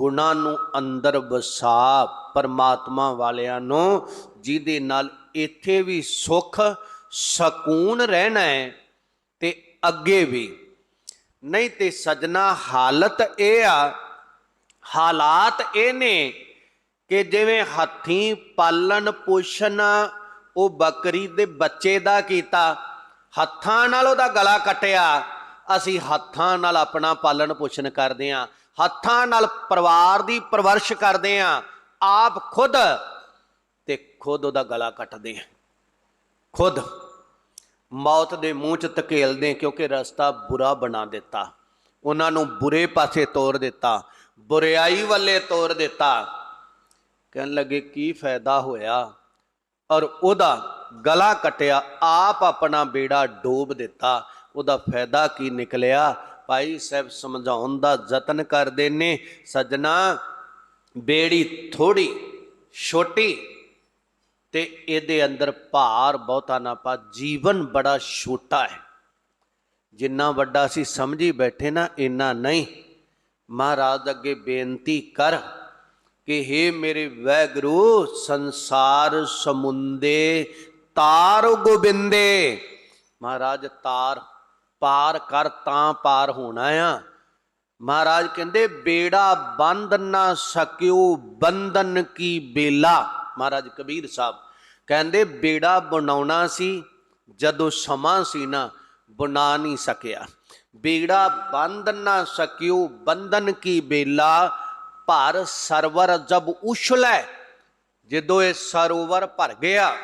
ਗੁਣਾਂ ਨੂੰ ਅੰਦਰ ਵਸਾ ਪਰਮਾਤਮਾ ਵਾਲਿਆਂ ਨੂੰ, ਜਿਹਦੇ ਨਾਲ ਇੱਥੇ ਵੀ ਸੁਖ, ਸਕੂਨ ਰਹਿਣਾ ਹੈ ਤੇ ਅੱਗੇ ਵੀ। ਨਹੀਂ ਤੇ ਸਜਣਾ, ਹਾਲਤ ਇਹ ਆ, ਹਾਲਾਤ ਇਹ ਨੇ ਕਿ ਜਿਵੇਂ ਹੱਥੀਂ ਪਾਲਣ ਪੋਸ਼ਣ, ਉਹ ਬੱਕਰੀ ਦੇ ਬੱਚੇ ਦਾ ਕੀਤਾ, ਹੱਥਾਂ ਨਾਲ ਉਹਦਾ ਗਲਾ ਕੱਟਿਆ, ਅਸੀਂ ਹੱਥਾਂ ਨਾਲ ਆਪਣਾ ਪਾਲਣ ਪੋਸ਼ਣ ਕਰਦੇ ਆਂ ਹੱਥਾਂ ਨਾਲ ਪਰਿਵਾਰ ਦੀ ਪਰਵਰਿਸ਼ ਕਰਦੇ ਆਂ, ਆਪ ਖੁਦ ਤੇ ਖੁਦ ਉਹਦਾ ਗਲਾ ਕੱਟਦੇ ਆਂ। ਖੁਦ ਮੌਤ ਦੇ ਮੂੰਹ 'ਚ ਧਕੇਲਦੇ ਕਿਉਂਕਿ ਰਸਤਾ ਬੁਰਾ ਬਣਾ ਦਿੱਤਾ। ਉਹਨਾਂ ਨੂੰ ਬੁਰੇ ਪਾਸੇ ਤੋਰ ਦਿੱਤਾ ਬੁਰਿਆਈ ਵੱਲੇ ਤੋਰ ਦਿੱਤਾ। ਕਹਿਣ ਲੱਗੇ, ਕੀ ਫਾਇਦਾ ਹੋਇਆ? ਔਰ ਉਹਦਾ ਗਲਾ ਕਟਿਆ, ਆਪ ਆਪਣਾ ਬੇੜਾ ਡੋਬ ਦਿੱਤਾ। ਉਹਦਾ ਫਾਇਦਾ ਕੀ ਨਿਕਲਿਆ? ਭਾਈ ਸਾਹਿਬ ਸਮਝਾਉਣ ਦਾ ਯਤਨ ਕਰਦੇ ਨੇ। ਸਜਣਾ ਬੇੜੀ ਥੋੜੀ ਛੋਟੀ ਤੇ ਇਹਦੇ ਅੰਦਰ ਭਾਰ ਬਹੁਤਾ ਨਾ ਪਾ। ਜੀਵਨ ਬੜਾ ਛੋਟਾ ਹੈ। ਜਿੰਨਾ ਵੱਡਾ ਅਸੀਂ ਸਮਝੀ ਬੈਠੇ ਨਾ, ਇੰਨਾ ਨਹੀਂ। ਮਹਾਰਾਜ ਅੱਗੇ ਬੇਨਤੀ ਕਰ ਕਿ हे ਮੇਰੇ ਵੈਗਰੂ, ਸੰਸਾਰ ਸਮੁੰਦੇ ਤਾਰ ਗੋਬਿੰਦੇ। ਮਹਾਰਾਜ ਤਾਰ ਪਾਰ ਕਰ ਤਾਂ ਪਾਰ ਹੋਣਾ ਆ। ਮਹਾਰਾਜ ਕਹਿੰਦੇ, ਬੇੜਾ ਬੰਦ ਨਾ ਸਕਿਓ, ਬੰਧਨ ਕੀ ਬੇਲਾ। ਮਹਾਰਾਜ ਕਬੀਰ ਸਾਹਿਬ ਕਹਿੰਦੇ, ਬੇੜਾ ਬਣਾਉਣਾ ਸੀ, ਜਦੋਂ ਸਮਾਂ ਸੀ ਨਾ, ਬਣਾ ਨਹੀਂ ਸਕਿਆ। ਬੇੜਾ ਬੰਦ ਨਾ ਸਕਿਓ, ਬੰਧਨ ਕੀ ਬੇਲਾ। ਭਰ ਸਰਵਰ ਜਬ ਉਛਲੈ ਜਦੋਂ ਇਹ ਸਰੋਵਰ ਭਰ ਗਿਆ,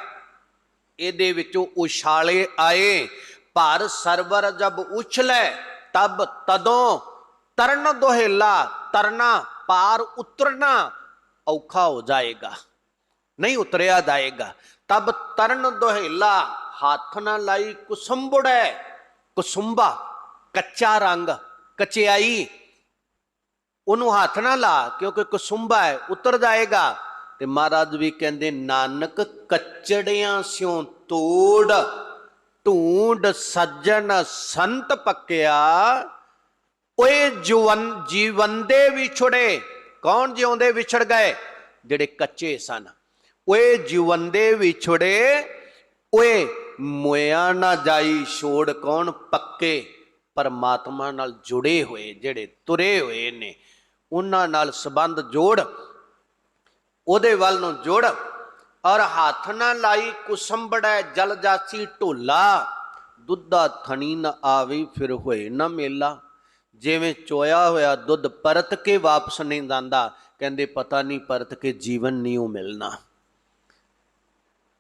ਇਹਦੇ ਵਿੱਚੋਂ ਉਛਾਲੇ ਆਏ ਭਰ ਸਰਵਰ ਜਬ ਉਛਲੇ, ਤਬ ਤਦੋਂ ਤਰਨ ਦੋਹੇਲਾ, ਤਰਨਾ ਪਾਰ ਉਤਰਨਾ ਔਖਾ ਹੋ ਜਾਏਗਾ, ਨਹੀਂ ਉਤਰਿਆ ਜਾਏਗਾ। ਤਬ ਤਰਨ ਦੋਹੇਲਾ ਹੱਥ ਨਾ ਲਾਈ ਕੁਸੰਬੜੈ, ਕੁਸੁੰਬਾ ਕੱਚਾ ਰੰਗ, ਕਚਿਆਈ, ਉਹਨੂੰ ਹੱਥ ਨਾ ਲਾ ਕਿਉਂਕਿ ਕੁਸੁੰਬਾ ਹੈ, ਉਤਰ ਜਾਏਗਾ। ਤੇ ਮਹਾਰਾਜ ਵੀ ਕਹਿੰਦੇ, ਨਾਨਕ ਕੱਚੜਿਆਂ ਸਿਓ ਤੋੜ ਢੂੰਡ ਸੱਜਣ ਸੰਤ ਪੱਕਿਆ, ਓਏ ਜੀਵਨ ਜੀਵੰਦੇ ਵਿਛੜੇ ਕੌਣ ਜਿਉਂਦੇ ਵਿਛੜ ਗਏ? ਜਿਹੜੇ ਕੱਚੇ ਸਨ। ਓਏ ਜੀਵੰਦੇ ਵਿਛੜੇ ਓਏ ਮੋਇਆ ਨਾ ਜਾਈ ਛੋੜ। ਕੌਣ ਪੱਕੇ? ਪਰਮਾਤਮਾ ਨਾਲ ਜੁੜੇ ਹੋਏ, ਜਿਹੜੇ ਤੁਰੇ ਹੋਏ ਨੇ। ਉਹਨਾਂ ਨਾਲ ਸੰਬੰਧ ਜੋੜ, ਉਹਦੇ ਵੱਲ ਨੂੰ ਜੋੜ। ਔਰ ਹੱਥ ਨਾ ਲਾਈ ਕੁਸੰਬੜੈ ਜਲ ਜਾਸੀ ਢੋਲਾ। ਦੁੱਧਾ ਥਣੀ ਨ ਆਵੇ ਫਿਰ ਹੋਏ ਨਾ ਮੇਲਾ। ਜਿਵੇਂ ਚੋਇਆ ਹੋਇਆ ਦੁੱਧ ਪਰਤ ਕੇ ਵਾਪਸ ਨਹੀਂ ਜਾਂਦਾ। ਕਹਿੰਦੇ ਪਤਾ ਨਹੀਂ ਪਰਤ ਕੇ ਜੀਵਨ ਨਹੀਂ ਉਹ ਮਿਲਣਾ।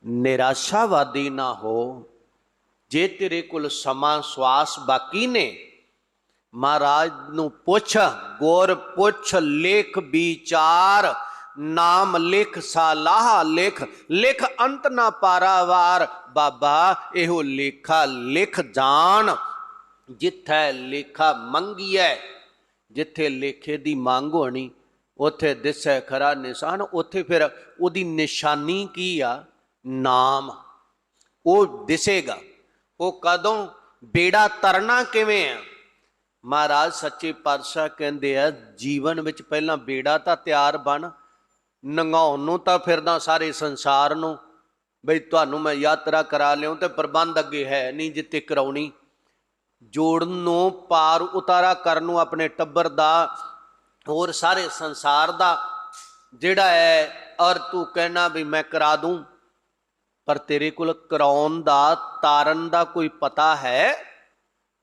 ਨਿਰਾਸ਼ਾਵਾਦੀ ਨਾ ਹੋ। ਜੇ ਤੇਰੇ ਕੋਲ ਸਮਾਂ ਸਵਾਸ ਬਾਕੀ ਨੇ, ਮਹਾਰਾਜ ਨੂੰ ਪੁੱਛ, ਗੌਰ ਪੁੱਛ, ਲੇਖ ਵਿਚਾਰ। ਨਾਮ ਲਿਖ ਸਾਲਾਹ ਲਿਖ ਲਿਖ ਅੰਤ ਨਾ ਪਾਰਾਵਾਰ। ਬਾਬਾ, ਇਹੋ ਲੇਖਾ ਲਿਖ ਜਾਣ। ਜਿੱਥੇ ਲੇਖਾ ਮੰਗੀਐ, ਜਿੱਥੇ ਲੇਖੇ ਦੀ ਮੰਗ ਹੋਣੀ, ਉਥੇ ਦਿਸੈ ਖਰਾ ਨਿਸ਼ਾਨ। ਉਥੇ ਫਿਰ ਉਹਦੀ ਨਿਸ਼ਾਨੀ ਕੀ ਆ? ਨਾਮ। ਉਹ ਦਿਸੇਗਾ। ਉਹ ਕਦੋਂ? ਬੇੜਾ ਤਰਨਾ ਕਿਵੇਂ ਆ? ਮਹਾਰਾਜ ਸੱਚੇ ਪਾਤਸ਼ਾਹ ਕਹਿੰਦੇ ਆ, ਜੀਵਨ ਵਿੱਚ ਪਹਿਲਾਂ ਬੇੜਾ ਤਾਂ ਤਿਆਰ ਬਣ ਨੰਗਾਉਣ ਨੂੰ ਤਾਂ ਫਿਰਦਾ ਸਾਰੇ ਸੰਸਾਰ ਨੂੰ, ਬਈ ਤੁਹਾਨੂੰ ਮੈਂ ਯਾਤਰਾ ਕਰਾ ਲਿਆਉ ਤੇ ਪ੍ਰਬੰਧ ਅੱਗੇ ਹੈ ਨਹੀਂ ਜਿੱਤੇ ਕਰਾਉਣੀ। ਜੋੜਨ ਨੂੰ ਪਾਰ ਉਤਾਰਾ ਕਰਨ ਨੂੰ ਆਪਣੇ ਟੱਬਰ ਦਾ, ਹੋਰ ਸਾਰੇ ਸੰਸਾਰ ਦਾ, ਜਿਹੜਾ ਹੈ ਔਰ ਤੂੰ ਕਹਿਣਾ ਵੀ ਮੈਂ ਕਰਾ ਦੂੰ। ਪਰ ਤੇਰੇ ਕੋਲ ਕਰਾਉਣ ਦਾ, ਤਾਰਨ ਦਾ ਕੋਈ ਪਤਾ ਹੈ?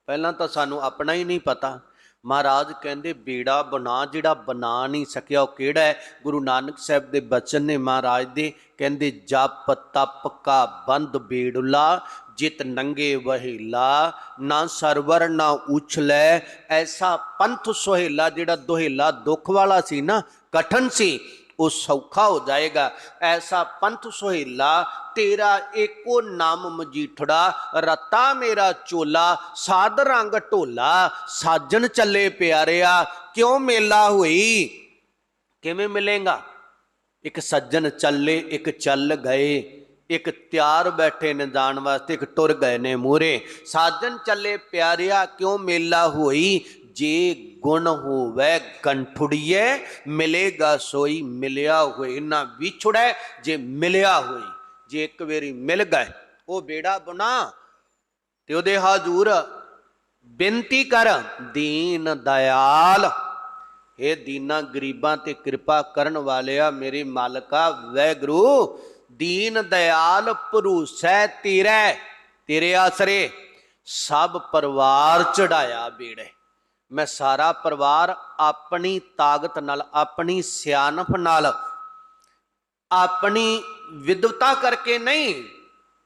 ਪਹਿਲਾਂ ਤਾਂ ਸਾਨੂੰ ਆਪਣਾ ਹੀ ਨਹੀਂ ਪਤਾ। ਮਹਾਰਾਜ ਕਹਿੰਦੇ, ਬੇੜਾ ਬਣਾ, ਜਿਹੜਾ ਬਣਾ ਨਹੀਂ ਸਕਿਆ, ਉਹ ਕਿਹੜਾ ਹੈ? ਗੁਰੂ ਨਾਨਕ ਸਾਹਿਬ ਦੇ ਬਚਨ ਨੇ ਮਹਾਰਾਜ ਦੇ ਕਹਿੰਦੇ, ਜਪ ਤਪ ਕਾ ਬੰਦ ਬੇੜੁਲਾ, ਜਿਤ ਨੰਗੇ ਵਹੀਲਾ, ਨਾ ਸਰਵਰ ਨਾ ਉਛਲੇ। ਐਸਾ ਪੰਥ ਸੁਹੇਲਾ, ਜਿਹੜਾ ਦੁਹੇਲਾ ਦੁੱਖ ਵਾਲਾ ਸੀ ਨਾ, ਕਠਨ ਸੀ ਉਹ ਸੌਖਾ ਹੋ ਜਾਏਗਾ। ਐਸਾ ਪੰਥ ਸੁਹੇਲਾ, ਤੇਰਾ ਏਕੋ ਨਾਮ ਮਜੀਠੜਾ, ਰਤਾ ਮੇਰਾ ਚੋਲਾ, ਸਾਧ ਰੰਗ ਢੋਲਾ, ਸਾਜਣ ਚੱਲੇ ਪਿਆਰਿਆ, ਕਿਉਂ ਮੇਲਾ ਹੋਈ? ਕਿਵੇਂ ਮਿਲੇਗਾ? ਇੱਕ ਸੱਜਣ ਚੱਲੇ, ਇੱਕ ਚੱਲ ਗਏ, ਇੱਕ ਤਿਆਰ ਬੈਠੇ ਨੇ ਜਾਣ ਵਾਸਤੇ, ਇੱਕ ਟੁਰ ਗਏ ਨੇ ਮੂਰੇ ਸਾਜਣ ਚੱਲੇ ਪਿਆਰਿਆ, ਕਿਉਂ ਮੇਲਾ ਹੋਈ? ਜੇ ਗੁਣ ਹੋਵੇ ਗੰਠੁੜੀਏ, ਮਿਲੇਗਾ ਸੋਈ ਮਿਲਿਆ ਹੋਏ। ਨਾ ਵਿਛੜੈ ਜੇ ਮਿਲਿਆ ਹੋਈ ਜੇ ਇੱਕ ਵਾਰੀ ਮਿਲ ਗਏ, ਉਹ ਬੇੜਾ ਬਣਾ। ਤੇ ਉਹਦੇ ਹਾਜ਼ੂਰ, ਬੇਨਤੀ ਕਰ, ਦੀਨ ਦਇਆਲ। ਇਹ ਦੀਨਾ ਗਰੀਬਾਂ ਤੇ ਕਿਰਪਾ ਕਰਨ ਵਾਲਿਆ ਮੇਰੇ ਮਾਲਕਾ, ਵੈਗਰੂ, ਦੀਨ ਦਇਆਲ ਭਰੂਸੈ ਤੇਰੇ। ਤੇਰੇ ਆਸਰੇ ਸਭ ਪਰਿਵਾਰ ਚੜਾਇਆ ਬੇੜੇ। ਮੈਂ ਸਾਰਾ ਪਰਿਵਾਰ ਆਪਣੀ ਤਾਕਤ ਨਾਲ, ਆਪਣੀ ਸਿਆਣਪ ਨਾਲ, ਆਪਣੀ ਵਿਦਵਤਾ ਕਰਕੇ ਨਹੀਂ,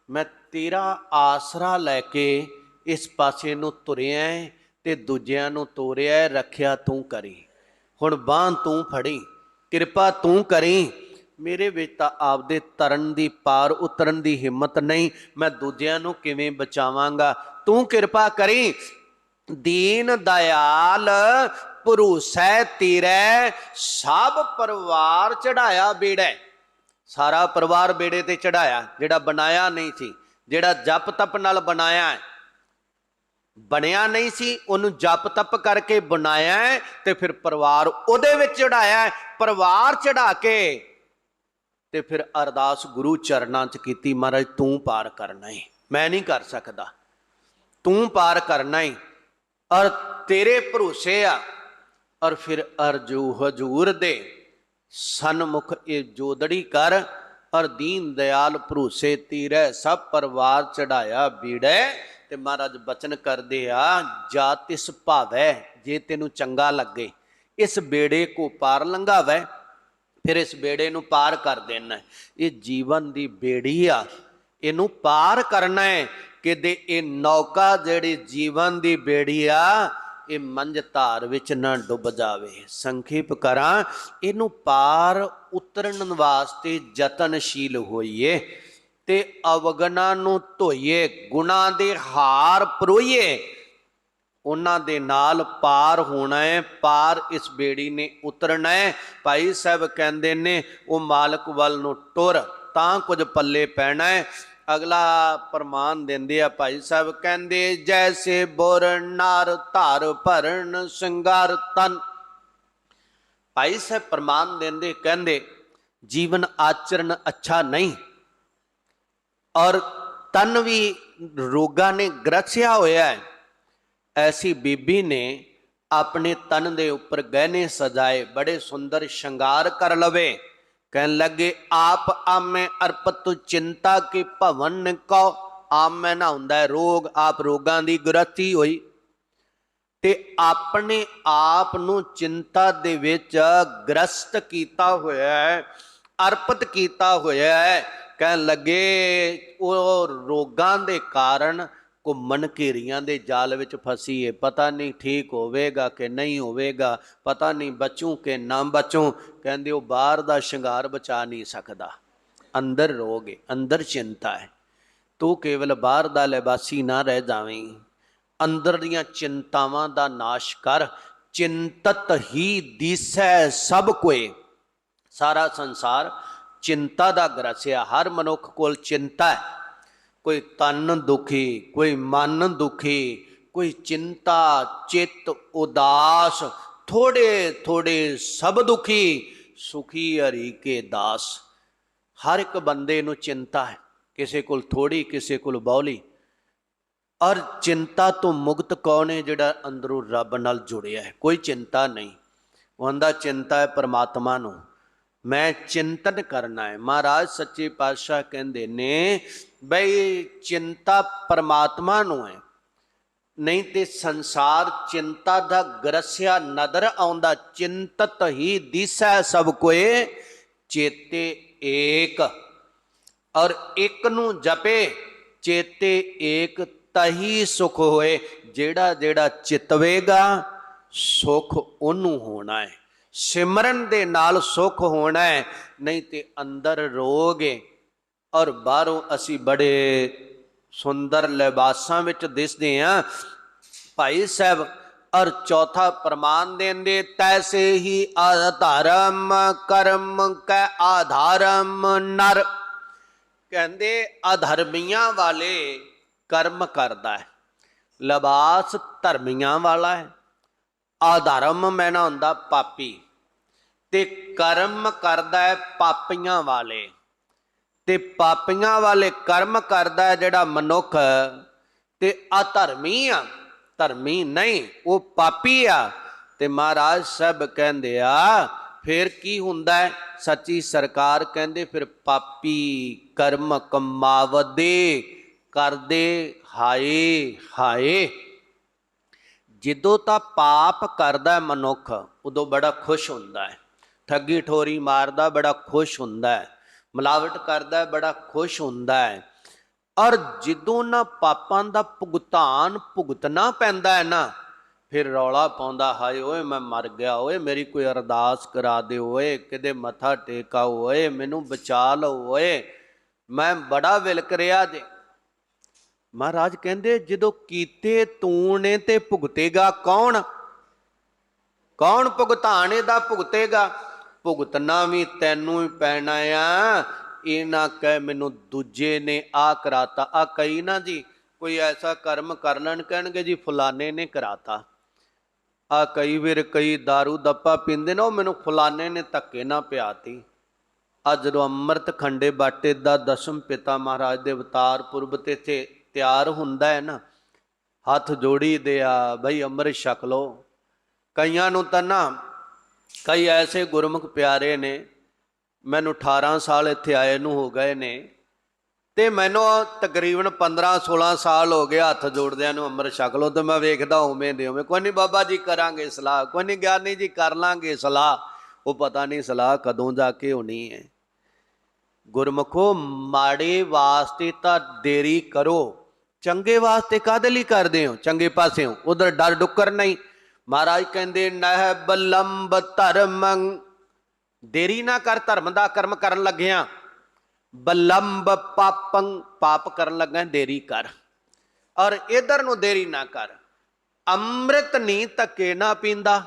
ਮੈਂ ਤੇਰਾ ਆਸਰਾ ਲੈ ਕੇ ਇਸ ਪਾਸੇ ਨੂੰ ਤੁਰਿਆ ਤੇ ਦੂਜਿਆਂ ਨੂੰ ਤੋਰਿਆ ਰੱਖਿਆ ਤੂੰ ਕਰੀ। ਹੁਣ ਬਾਹ ਤੂੰ ਫੜੀ, ਕਿਰਪਾ ਤੂੰ ਕਰੀ। ਮੇਰੇ ਵਿੱਚ ਤਾਂ ਆਪਦੇ ਤਰਨ ਦੀ ਪਾਰ ਉਤਰਨ ਦੀ ਹਿੰਮਤ ਨਹੀਂ, ਮੈਂ ਦੂਜਿਆਂ ਨੂੰ ਕਿਵੇਂ ਬਚਾਵਾਂਗਾ? ਤੂੰ ਕਿਰਪਾ ਕਰੀ ਦੀਨ ਦਇਆਲ, ਭਰੂਸੈ ਤੇਰੇ, ਸਭ ਪਰਿਵਾਰ ਚੜਾਇਆ ਬੇੜਾ। ਸਾਰਾ ਪਰਿਵਾਰ ਬੇੜੇ ਤੇ ਚੜਾਇਆ, ਜਿਹੜਾ ਬਣਾਇਆ ਨਹੀਂ ਸੀ, ਜਿਹੜਾ ਜਪ ਤਪ ਨਾਲ ਬਣਾਇਆ ਹੈ। ਬਣਿਆ ਨਹੀਂ ਸੀ, ਉਹਨੂੰ ਜਪ ਤਪ ਕਰਕੇ ਬਣਾਇਆ ਤੇ ਫਿਰ ਪਰਿਵਾਰ ਉਹਦੇ ਵਿੱਚ ਚੜਾਇਆ ਪਰਿਵਾਰ ਚੜਾ ਕੇ। ਤੇ ਫਿਰ ਅਰਦਾਸ ਗੁਰੂ ਚਰਨਾਂ 'ਚ ਕੀਤੀ, ਮਹਾਰਾਜ, ਤੂੰ ਪਾਰ ਕਰਨਾ ਹੈ ਮੈਂ ਨਹੀਂ ਕਰ ਸਕਦਾ। ਤੂੰ ਪਾਰ ਕਰਨਾ ਹੈ ਔਰ ਤੇਰੇ ਭਰੋਸੇ ਆ, ਔਰ ਫਿਰ ਅਰਜੂ ਹਜੂਰ ਦੇ ਸਨਮੁਖ ਇਹ ਜੋਦੜੀ ਕਰ, ਔਰ ਦੀਨ ਦਿਆਲ ਭਰੋਸੇ ਤੀਰੈ, ਸਭ ਪਰਿਵਾਰ ਚੜਾਇਆ ਬੀੜੈ। ਤੇ ਮਹਾਰਾਜ ਬਚਨ ਕਰਦੇ ਆ, ਜਾ ਤਿਸ ਭਾਵੈ, ਜੇ ਤੈਨੂੰ ਚੰਗਾ ਲੱਗੇ, ਇਸ ਬੇੜੇ ਕੋ ਪਾਰ ਲੰਘਾਵੈ। ਫਿਰ ਇਸ ਬੇੜੇ ਨੂੰ ਪਾਰ ਕਰ ਦੇਣਾ। ਇਹ ਜੀਵਨ ਦੀ ਬੇੜੀ ਆ, ਇਹਨੂੰ ਪਾਰ ਕਰਨਾ ਹੈ। ਕਿਤੇ ਇਹ ਨੌਕਾ ਜਿਹੜੀ ਜੀਵਨ ਦੀ ਬੇੜੀ ਆ, ਇਹ ਮੰਝ ਧਾਰ ਵਿੱਚ ਨਾ ਡੁੱਬ ਜਾਵੇ। ਸੰਖੇਪ ਕਰਾਂ, ਇਹਨੂੰ ਪਾਰ ਉਤਰਨ ਵਾਸਤੇ ਯਤਨਸ਼ੀਲ ਹੋਈਏ ਤੇ ਅਵਗਣਾ ਨੂੰ ਧੋਈਏ, ਗੁਣਾ ਦੇ ਹਾਰ ਪਰੋਈਏ। ਉਹਨਾਂ ਦੇ ਨਾਲ ਪਾਰ ਹੋਣਾ ਹੈ, ਪਾਰ ਇਸ ਬੇੜੀ ਨੇ ਉਤਰਨਾ ਹੈ। ਭਾਈ ਸਾਹਿਬ ਕਹਿੰਦੇ ਨੇ, ਉਹ ਮਾਲਕ ਵੱਲ ਨੂੰ ਟੁਰ, ਤਾਂ ਕੁਝ ਪੱਲੇ ਪੈਣਾ ਹੈ। ਅਗਲਾ ਪ੍ਰਮਾਨ ਦਿੰਦੇ ਆ ਭਾਈ ਸਾਹਿਬ, ਕਹਿੰਦੇ, ਜੈਸੇ ਬੁਰ ਨਾਰ ਧਾਰ ਭਰਨ ਸ਼ਿੰਗਾਰ ਤਨ। ਭਾਈ ਸਾਹਿਬ ਪ੍ਰਮਾਨ ਦਿੰਦੇ, ਕਹਿੰਦੇ, ਜੀਵਨ ਆਚਰਨ ਅੱਛਾ ਨਹੀਂ। ਔਰ ਤਨ ਵੀ ਰੋਗਾਂ ਨੇ ਗ੍ਰਸਿਆ ਹੋਇਆ ਹੈ। ਐਸੀ ਬੀਬੀ ਨੇ ਆਪਣੇ ਤਨ ਦੇ ਉੱਪਰ ਗਹਿਣੇ ਸਜਾਏ, ਬੜੇ ਸੁੰਦਰ ਸ਼ਿੰਗਾਰ ਕਰ ਲਵੇ। ਕਹਿਣ ਲੱਗੇ, ਆਪ ਆਮੇ ਅਰਪਤ ਚਿੰਤਾ ਕੇ ਭਵਨ ਕੋ ਆਮੇ ਨਾ ਹੁੰਦਾ ਰੋਗ, ਆਪ ਰੋਗਾਂ ਦੀ ਗ੍ਰਸਤੀ ਹੋਈ। ਤੇ ਆਪਣੇ ਆਪ ਨੂੰ ਚਿੰਤਾ ਦੇ ਵਿੱਚ ਗ੍ਰਸਤ ਕੀਤਾ ਹੋਇਆ ਹੈ, ਅਰਪਿਤ ਕੀਤਾ ਹੋਇਆ ਹੈ। ਕਹਿਣ ਲੱਗੇ, ਉਹ ਰੋਗਾਂ ਦੇ ਕਾਰਨ ਘੁੰਮਣ ਘੇਰੀਆਂ ਦੇ ਜਾਲ ਵਿੱਚ ਫਸੀ ਹੈ ਪਤਾ ਨਹੀਂ ਠੀਕ ਹੋਵੇਗਾ ਕਿ ਨਹੀਂ ਹੋਵੇਗਾ, ਪਤਾ ਨਹੀਂ ਬਚੂੰ ਕਿ ਨਾ ਬਚੂੰ। ਕਹਿੰਦੇ ਉਹ ਬਾਹਰ ਦਾ ਸ਼ਿੰਗਾਰ ਬਚਾ ਨਹੀਂ ਸਕਦਾ। ਅੰਦਰ ਰੋਗ ਹੈ ਅੰਦਰ ਚਿੰਤਾ ਹੈ। ਤੂੰ ਕੇਵਲ ਬਾਹਰ ਦਾ ਲਿਬਾਸੀ ਨਾ ਰਹਿ ਜਾਵੇਂ। ਅੰਦਰ ਦੀਆਂ ਚਿੰਤਾਵਾਂ ਦਾ ਨਾਸ਼ ਕਰ। ਚਿੰਤਤ ਹੀ ਦਿਸੈ ਸਭ ਕੋਏ। ਸਾਰਾ ਸੰਸਾਰ ਚਿੰਤਾ ਦਾ ਗ੍ਰਸਿਆ। ਹਰ ਮਨੁੱਖ ਕੋਲ ਚਿੰਤਾ ਹੈ। ਕੋਈ ਤਨ ਦੁਖੀ, ਕੋਈ ਮਨ ਦੁਖੀ, ਕੋਈ ਚਿੰਤਾ, ਚਿੱਤ, ਉਦਾਸ, ਥੋੜੇ ਥੋੜੇ ਸਭ ਦੁਖੀ, ਸੁਖੀ ਹਰੀ ਕੇ ਦਾਸ। ਹਰ ਇੱਕ ਬੰਦੇ ਨੂੰ ਚਿੰਤਾ ਹੈ, ਕਿਸੇ ਕੋਲ ਥੋੜੀ ਕਿਸੇ ਕੋਲ ਬਹੁਲੀ ਔਰ ਚਿੰਤਾ ਤੋਂ ਮੁਕਤ ਕੌਣ ਹੈ ਜਿਹੜਾ ਅੰਦਰੋਂ ਰੱਬ ਨਾਲ ਜੁੜਿਆ ਹੈ? ਕੋਈ ਚਿੰਤਾ ਨਹੀਂ। ਉਹਦਾ ਚਿੰਤਾ ਹੈ ਪਰਮਾਤਮਾ ਨੂੰ। ਮੈਂ ਚਿੰਤਨ ਕਰਨਾ ਹੈ। ਮਹਾਰਾਜ ਸੱਚੇ ਪਾਤਸ਼ਾਹ ਕਹਿੰਦੇ ਨੇ, ਬਈ ਚਿੰਤਾ ਪਰਮਾਤਮਾ ਨੂੰ ਹੈ। ਨਹੀਂ ਤੇ ਸੰਸਾਰ ਚਿੰਤਾ ਦਾ ਗਰਸਿਆ ਨਦਰ ਆਉਂਦਾ, ਚਿੰਤਤ ਹੀ ਦਿਸੈ ਸਭ ਕੋਏ, ਚੇਤੇ ਏਕ। ਔਰ ਇੱਕ ਨੂੰ ਜਪੇ, ਚੇਤੇ ਏਕ ਤਹੀ ਸੁਖ ਹੋਏ। ਜਿਹੜਾ ਜਿਹੜਾ ਚਿਤਵੇਗਾ ਸੁਖ ਉਹਨੂੰ ਹੋਣਾ ਹੈ। ਸਿਮਰਨ ਦੇ ਨਾਲ ਸੁਖ ਹੋਣਾ ਹੈ, ਨਹੀਂ ਤੇ ਅੰਦਰ ਰੋਗ ਹੈ। ਔਰ ਬਾਹਰੋਂ ਅਸੀਂ ਬੜੇ ਸੁੰਦਰ ਲਿਬਾਸਾਂ ਵਿੱਚ ਦਿਸਦੇ ਆ ਭਾਈ ਸਾਹਿਬ, ਔਰ ਚੌਥਾ ਪ੍ਰਮਾਨ ਦੇਂਦੇ, ਤੈਸੇ ਹੀ ਆਧਾਰਮ ਕਰਮ ਕੈ ਆਧਾਰਮ ਨਰ। ਕਹਿੰਦੇ, ਅਧਰਮੀਆਂ ਵਾਲੇ ਕਰਮ ਕਰਦਾ ਹੈ। ਲਿਬਾਸ ਧਰਮੀਆਂ ਵਾਲਾ ਹੈ। ਆਧਰਮ ਮੈਨਾ ਹੁੰਦਾ, ਪਾਪੀ। ਤੇ ਕਰਮ ਕਰਦਾ ਹੈ ਪਾਪੀਆਂ ਵਾਲੇ। ਤੇ ਪਾਪੀਆਂ ਵਾਲੇ ਕਰਮ ਕਰਦਾ ਹੈ ਜਿਹੜਾ ਮਨੁੱਖ ਤੇ ਅਧਰਮੀ ਆ, ਧਰਮੀ ਨਹੀਂ, ਉਹ ਪਾਪੀ ਆ। ਤੇ ਮਹਾਰਾਜ ਸਾਹਿਬ ਕਹਿੰਦੇ ਆ, ਫਿਰ ਕੀ ਹੁੰਦਾ ਹੈ? ਸੱਚੀ ਸਰਕਾਰ ਕਹਿੰਦੇ, ਫਿਰ ਪਾਪੀ ਕਰਮ ਕਮਾਵਦੇ, ਕਰਦੇ, ਹਾਏ ਹਾਏ। ਜਦੋਂ ਤਾਂ ਪਾਪ ਕਰਦਾ ਮਨੁੱਖ, ਉਦੋਂ ਬੜਾ ਖੁਸ਼ ਹੁੰਦਾ ਹੈ। ਠੱਗੀ ਠੋਰੀ ਮਾਰਦਾ, ਬੜਾ ਖੁਸ਼ ਹੁੰਦਾ ਹੈ। ਮਿਲਾਵਟ ਕਰਦਾ, ਬੜਾ ਖੁਸ਼ ਹੁੰਦਾ ਹੈ। ਔਰ ਜਦੋਂ ਨਾ ਪਾਪਾਂ ਦਾ ਭੁਗਤਾਨ ਭੁਗਤਣਾ ਪੈਂਦਾ ਹੈ ਨਾ, ਫਿਰ ਰੌਲਾ ਪਾਉਂਦਾ, ਹਾਏ ਓਏ, ਮੈਂ ਮਰ ਗਿਆ, ਓਏ, ਮੇਰੀ ਕੋਈ ਅਰਦਾਸ ਕਰਾ ਦੇ, ਓਏ ਕਿਤੇ ਮੱਥਾ ਟੇਕਾ, ਓਏ, ਮੈਨੂੰ ਬਚਾ ਲਓ, ਓਏ, ਮੈਂ ਬੜਾ ਵਿਲਕ ਰਿਹਾ ਜੇ। ਮਹਾਰਾਜ ਕਹਿੰਦੇ, ਜਦੋਂ ਕੀਤੇ ਤੂੰ ਨੇ ਤੇ ਭੁਗਤੇਗਾ ਕੌਣ? ਕੌਣ ਭੁਗਤਾਨ ਇਹਦਾ ਭੁਗਤੇਗਾ? ਭੁਗਤਣਾ ਵੀ ਤੈਨੂੰ ਹੀ ਪੈਣਾ ਆ। ਇਹ ਨਾ ਕਹਿ ਮੈਨੂੰ ਦੂਜੇ ਨੇ ਆ ਕਰਾਤਾ। ਆ ਕਈ ਨਾ ਜੀ, ਕੋਈ ਐਸਾ ਕਰਮ ਕਰ ਲੈਣ ਕਹਿਣਗੇ ਜੀ, ਫਲਾਣੇ ਨੇ ਕਰਾਤਾ। ਆ ਕਈ ਵਾਰ ਕਈ दारू ਦੱਪਾ ਪੀਂਦੇ ਨਾ, ਉਹ ਮੈਨੂੰ ਫਲਾਣੇ ਨੇ ਧੱਕੇ ਨਾ ਪਿਆਤੀ। ਆ ਜਦੋਂ ਅੰਮ੍ਰਿਤ ਖੰਡੇ ਬਾਟੇ ਦਾ ਦਸ਼ਮ ਪਿਤਾ ਮਹਾਰਾਜ ਦੇ ਅਵਤਾਰ ਪੁਰਬ ਤੇ ਇੱਥੇ ਤਿਆਰ ਹੁੰਦਾ ਹੈ ਨਾ, ਹੱਥ ਜੋੜੀ ਦੇ ਆ, ਬਈ ਅੰਮ੍ਰਿਤ ਛਕ ਲੋ ਕਈਆਂ ਨੂੰ ਤਾਂ ਨਾ ਕਈ ਐਸੇ ਗੁਰਮੁਖ ਪਿਆਰੇ ਨੇ, ਮੈਨੂੰ 18 ਸਾਲ ਇੱਥੇ ਆਏ ਨੂੰ ਹੋ ਗਏ ਨੇ, ਤੇ ਮੈਨੂੰ ਤਕਰੀਬਨ 15 16 ਸਾਲ ਹੋ ਗਏ ਹੱਥ ਜੋੜਦਿਆਂ ਨੂੰ ਅੰਮ੍ਰਿਤ ਛਕ ਲੋ ਤੇ ਮੈਂ ਵੇਖਦਾ ਉਵੇਂ ਦੇ ਉਵੇਂ। ਕੋਈ ਨਹੀਂ ਬਾਬਾ ਜੀ ਕਰਾਂਗੇ ਸਲਾਹ, ਕੋਈ ਨਹੀਂ ਗਿਆਨੀ ਜੀ ਕਰ ਲਾਂਗੇ ਸਲਾਹ। ਉਹ ਪਤਾ ਨਹੀਂ ਸਲਾਹ ਕਦੋਂ ਜਾ ਕੇ ਹੋਣੀ ਹੈ। ਗੁਰਮਖੋ, ਮਾੜੇ ਵਾਸਤੇ ਤਾਂ ਦੇਰੀ ਕਰੋ, ਚੰਗੇ ਵਾਸਤੇ ਕਾਦੇ ਲਈ ਕਰਦੇ ਹੋ? ਚੰਗੇ ਪਾਸਿਓਂ, ਉਧਰ ਡਰ ਡੁੱਕਰ ਨਹੀਂ। ਮਹਾਰਾਜ ਕਹਿੰਦੇ, ਨਹਿ ਬਲੰਬ ਧਰਮੰ। ਦੇਰੀ ਨਾ ਕਰ ਧਰਮ ਦਾ ਕਰਮ ਕਰਨ ਲੱਗਿਆ। ਬਲੰਬ ਪਾਪੰ ਪਾਪ ਕਰਨ ਲੱਗਾ ਦੇਰੀ ਕਰ। ਔਰ ਇਧਰ ਨੂੰ ਦੇਰੀ ਨਾ ਕਰ। ਅੰਮ੍ਰਿਤ ਨਹੀਂ ਧੱਕੇ ਨਾ ਪੀਂਦਾ,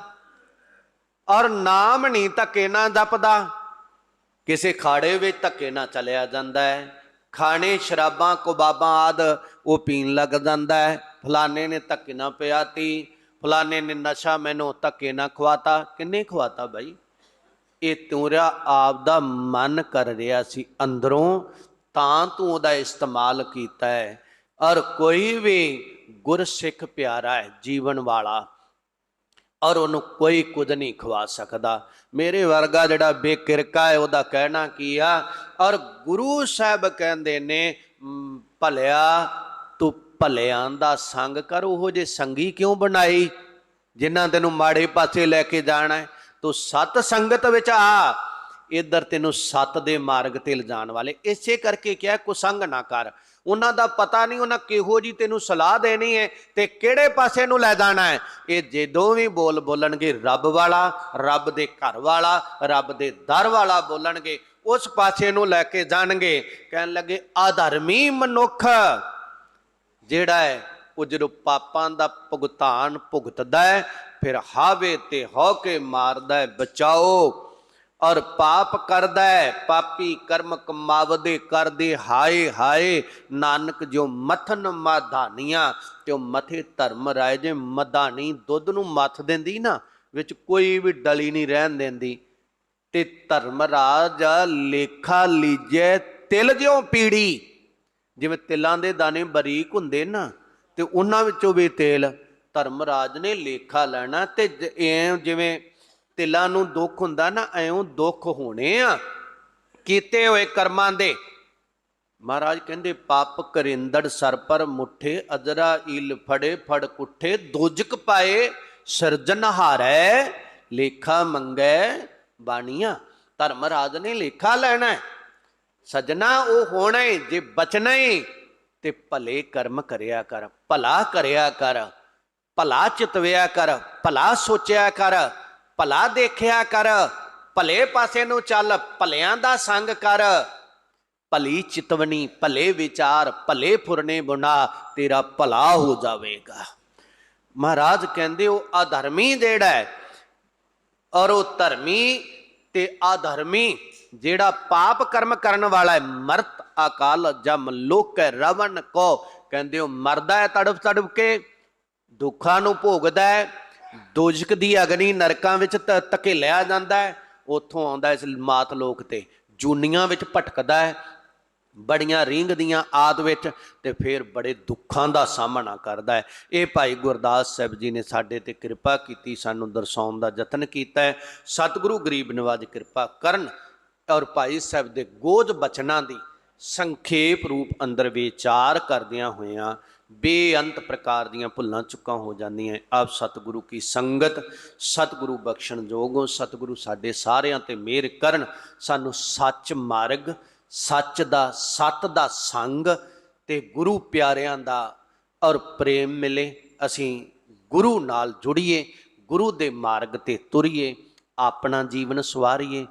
ਔਰ ਨਾਮ ਨਹੀਂ ਧੱਕੇ ਨਾ ਜਪਦਾ। ਕਿਸੇ ਖਾੜੇ ਵਿੱਚ ਧੱਕੇ ਨਾ ਚਲਿਆ ਜਾਂਦਾ ਹੈ। ਖਾਣੇ, ਸ਼ਰਾਬਾਂ, ਕਬਾਬਾਂ ਆਦ ਉਹ ਪੀਣ ਲੱਗ ਜਾਂਦਾ ਹੈ। ਫਲਾਣੇ ਨੇ ਧੱਕੇ ਨਾ ਪਿਆਤੀ ਫਲਾਣੇ ਨੇ ਨਸ਼ਾ ਮੈਨੂੰ ਧੱਕੇ ਨਾ ਖਵਾਤਾ। ਕਿੰਨੇ ਖਵਾਤਾ ਬਾਈ? ਇਹ ਤੂਰਾ ਆਪ ਦਾ ਮਨ ਕਰ ਰਿਹਾ ਸੀ ਅੰਦਰੋਂ, ਤਾਂ ਤੂੰ ਉਹਦਾ ਇਸਤੇਮਾਲ ਕੀਤਾ ਹੈ। ਔਰ ਕੋਈ ਵੀ ਗੁਰਸਿੱਖ ਪਿਆਰਾ ਹੈ ਜੀਵਨ ਵਾਲਾ, ਔਰ ਉਹਨੂੰ ਕੋਈ ਕੁਝ ਨਹੀਂ ਖਵਾ ਸਕਦਾ। ਮੇਰੇ ਵਰਗਾ ਜਿਹੜਾ ਬੇਕਿਰਕਾ ਹੈ, ਉਹਦਾ ਕਹਿਣਾ ਕੀ ਆ? ਔਰ ਗੁਰੂ ਸਾਹਿਬ ਕਹਿੰਦੇ ਨੇ ਭਲਿਆ, ਤੂੰ ਭਲਿਆਂ ਦਾ ਸੰਗ ਕਰ, ਉਹੋ ਜੇ ਸੰਗੀ ਕਿਉਂ ਬਣਾਈ ਜਿਨ੍ਹਾਂ ਤੈਨੂੰ ਮਾੜੇ ਪਾਸੇ ਲੈ ਕੇ ਜਾਣਾ ਹੈ। ਤੂੰ ਸਤ ਸੰਗਤ ਵਿੱਚ ਆ। ਇਧਰ ਤੈਨੂੰ ਸਤ ਦੇ ਮਾਰਗ ਤੇ ਲਿਜਾਣ ਵਾਲੇ। ਇਸੇ ਕਰਕੇ ਕਿਹਾ ਕੁਸੰਗ ਨਾ ਕਰ। ਉਹਨਾਂ ਦਾ ਪਤਾ ਨਹੀਂ, ਉਹਨਾਂ ਕਿਹੋ ਜੀ ਤੈਨੂੰ ਸਲਾਹ ਦੇਣੀ ਹੈ ਤੇ ਕਿਹੜੇ ਪਾਸੇ ਨੂੰ ਲੈ ਜਾਣਾ ਹੈ। ਇਹ ਜਦੋਂ ਵੀ ਬੋਲ ਬੋਲਣਗੇ, ਰੱਬ ਵਾਲਾ, ਰੱਬ ਦੇ ਘਰ ਵਾਲਾ, ਰੱਬ ਦੇ ਦਰ ਵਾਲਾ ਬੋਲਣਗੇ, ਉਸ ਪਾਸੇ ਨੂੰ ਲੈ ਕੇ ਜਾਣਗੇ। ਕਹਿਣ ਲੱਗੇ, ਆਧਰਮੀ ਮਨੁੱਖ। ਜਿਹੜਾ ਹੈ, ਉਹ ਜਦੋਂ ਪਾਪਾਂ ਦਾ ਭੁਗਤਾਨ ਭੁਗਤਦਾ ਹੈ, ਫਿਰ ਹਾਵੇ ਤੇ ਹੋ ਕੇ ਮਾਰਦਾ ਹੈ, ਬਚਾਓ। ਔਰ ਪਾਪ ਕਰਦਾ ਹੈ, ਪਾਪੀ ਕਰਮ ਕਮਾਵਦੇ ਕਰਦੇ, ਹਾਏ ਹਾਏ, ਨਾਨਕ ਜੋ ਮਥਨ ਮਾਧਾਨੀਆਂ ਤੇ ਮਥੇ ਧਰਮ ਰਾਏ ਜੇ ਮਦਾਨੀ ਦੁੱਧ ਨੂੰ ਮੱਥ ਦਿੰਦੀ ਨਾ, ਵਿੱਚ ਕੋਈ ਵੀ ਡਲੀ ਨਹੀਂ ਰਹਿਣ ਦਿੰਦੀ। ਤੇ ਧਰਮ ਰਾਜ ਲੇਖਾ ਲੀਜੈ ਤਿਲ ਜਿਉ ਪੀੜੀ। ਜਿਵੇਂ ਤਿਲਾਂ ਦੇ ਦਾਣੇ ਬਰੀਕ ਹੁੰਦੇ ਨਾ, ਤੇ ਉਹਨਾਂ ਵਿੱਚੋਂ ਵੀ ਤੇਲ ਧਰਮ ਰਾਜ ਨੇ ਲੇਖਾ ਲੈਣਾ, ਤੇ ਜ- ਜਿਵੇਂ ਤਿਲਾਂ ਨੂੰ ਦੁੱਖ ਹੁੰਦਾ ਨਾ, ਐਉਂ ਦੁੱਖ ਹੋਣੇ ਆ। ਕੀਤੇ ਹੋਏ ਕਰਮਾਂ ਦੇ। ਮਹਾਰਾਜ ਕਹਿੰਦੇ, ਪਾਪ ਕਰਿੰਦੜ ਸਰ ਪਰ ਮੁੱਠੇ, ਅਜਰਾ ਇਲ ਫੜੇ ਫੜ ਕੁੱਠੇ, ਦੋਜਕ ਪਾਏ ਸਿਰਜਨ ਹਾਰੈ, ਲੇਖਾ ਮੰਗੈ ਬਾਣੀਆਂ। ਧਰਮ ਰਾਜ ਨੇ ਲੇਖਾ ਲੈਣਾ। ਹੈ। ਸਜਣਾ ਉਹ ਹੋਣਾ ਏ, ਜੇ ਬਚਣਾ ਏ, ਤੇ ਭਲੇ ਕਰਮ ਕਰਿਆ ਕਰ, ਭਲਾ ਕਰਿਆ ਕਰ, ਭਲਾ ਚਿਤਵਿਆ ਕਰ, ਭਲਾ ਸੋਚਿਆ ਕਰ, ਭਲਾ ਦੇਖਿਆ ਕਰ, ਭਲੇ ਪਾਸੇ ਨੂੰ ਚੱਲ, ਭਲਿਆਂ ਦਾ ਸੰਗ ਕਰ। ਭਲੀ ਚਿਤਵਨੀ ਭਲੇ ਵਿਚਾਰ, ਭਲੇ ਫੁਰਨੇ ਬੁਣਾ, ਤੇਰਾ ਭਲਾ ਹੋ ਜਾਵੇਗਾ। ਮਹਾਰਾਜ ਕਹਿੰਦੇ, ਉਹ ਅਧਰਮੀ ਜਿਹੜਾ ਹੈ, ਔਰ ਉਹ ਧਰਮੀ ਤੇ ਅਧਰਮੀ ਜਿਹੜਾ ਪਾਪ ਕਰਮ ਕਰਨ ਵਾਲਾ ਹੈ, ਮਰਤ ਅਕਾਲ ਜਮ ਲੋਕ ਰਵਣ ਕੋ। ਕਹਿੰਦੇ ਉਹ ਮਰਦਾ ਹੈ, ਤੜਫ ਤੜਫ ਕੇ ਦੁੱਖਾਂ ਨੂੰ ਭੋਗਦਾ ਹੈ, ਦੋਜਕ ਦੀ ਅਗਨੀ ਨਰਕਾਂ ਵਿੱਚ ਧਕੇਲਿਆ ਜਾਂਦਾ ਹੈ, ਉੱਥੋਂ ਆਉਂਦਾ ਇਸ ਮਾਤ ਲੋਕ ਤੇ। ਜੂਨੀਆਂ ਵਿੱਚ ਭਟਕਦਾ ਹੈ ਬੜੀਆਂ ਰੀਂਗਦੀਆਂ ਆਦ ਵਿੱਚ ਤੇ ਫਿਰ ਬੜੇ ਦੁੱਖਾਂ ਦਾ ਸਾਹਮਣਾ ਕਰਦਾ ਹੈ। ਇਹ ਭਾਈ ਗੁਰਦਾਸ ਸਾਹਿਬ ਜੀ ਨੇ ਸਾਡੇ ਤੇ ਕਿਰਪਾ ਕੀਤੀ, ਸਾਨੂੰ ਦਰਸਾਉਣ ਦਾ ਯਤਨ ਕੀਤਾ ਹੈ। ਸਤਿਗੁਰੂ ਗਰੀਬ ਨਿਵਾਜ ਕਿਰਪਾ ਕਰਨ ਔਰ ਭਾਈ ਸਾਹਿਬ ਦੇ ਗੋਝ ਬਚਨਾਂ ਦੀ ਸੰਖੇਪ ਰੂਪ ਅੰਦਰ ਵਿਚਾਰ ਕਰਦਿਆਂ ਹੋਇਆਂ ਬੇਅੰਤ ਪ੍ਰਕਾਰ ਦੀਆਂ ਭੁੱਲਾਂ ਚੁੱਕਾਂ ਹੋ ਜਾਂਦੀਆਂ ਆਪ ਸਤਿਗੁਰੂ ਕੀ ਸੰਗਤ, ਸਤਿਗੁਰੂ ਬਖਸ਼ਣ ਜੋਗੋ ਸਤਿਗੁਰੂ ਸਾਡੇ ਸਾਰਿਆਂ ਤੇ ਮਿਹਰ ਕਰਨ, ਸਾਨੂੰ ਸੱਚ ਮਾਰਗ ਸੱਚ ਦਾ ਸਤ ਦਾ ਸੰਗ ਤੇ ਗੁਰੂ ਪਿਆਰਿਆਂ ਦਾ ਔਰ ਪ੍ਰੇਮ ਮਿਲੇ। ਅਸੀਂ ਗੁਰੂ ਨਾਲ ਜੁੜੀਏ, ਗੁਰੂ ਦੇ ਮਾਰਗ ਤੇ ਤੁਰੀਏ, ਆਪਣਾ ਜੀਵਨ ਸਵਾਰੀਏ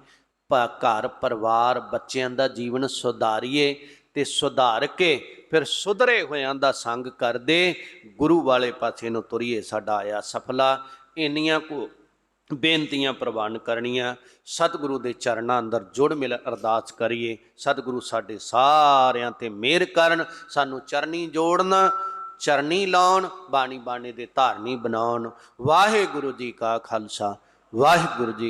ਘਰ, ਪਰਿਵਾਰ, ਬੱਚਿਆਂ ਦਾ ਜੀਵਨ ਸੁਧਾਰੀਏ ਤੇ ਸੁਧਾਰ ਕੇ ਫਿਰ ਸੁਧਰੇ ਹੋਇਆਂ ਦਾ ਸੰਗ ਕਰਦੇ ਗੁਰੂ ਵਾਲੇ ਪਾਸੇ ਨੂੰ ਤੁਰੀਏ। ਸਾਡਾ ਆਇਆ ਸਫਲਾ। ਇੰਨੀਆਂ ਕੋ ਬੇਨਤੀਆਂ ਪ੍ਰਵਾਨ ਕਰਨੀਆਂ। ਸਤਿਗੁਰੂ ਦੇ ਚਰਨਾਂ ਅੰਦਰ ਜੁੜ ਮਿਲ ਅਰਦਾਸ ਕਰੀਏ। ਸਤਿਗੁਰੂ ਸਾਡੇ ਸਾਰਿਆਂ ਤੇ ਮਿਹਰ ਕਰਨ। ਸਾਨੂੰ ਚਰਨੀ ਜੋੜਨ, ਚਰਨੀ ਲਾਉਣ ਬਾਣੀ ਬਾਣੇ ਦੇ ਧਾਰਨੀ ਬਣਾਉਣ। ਵਾਹਿਗੁਰੂ ਜੀ ਕਾ ਖਾਲਸਾ, ਵਾਹਿਗੁਰੂ ਜੀ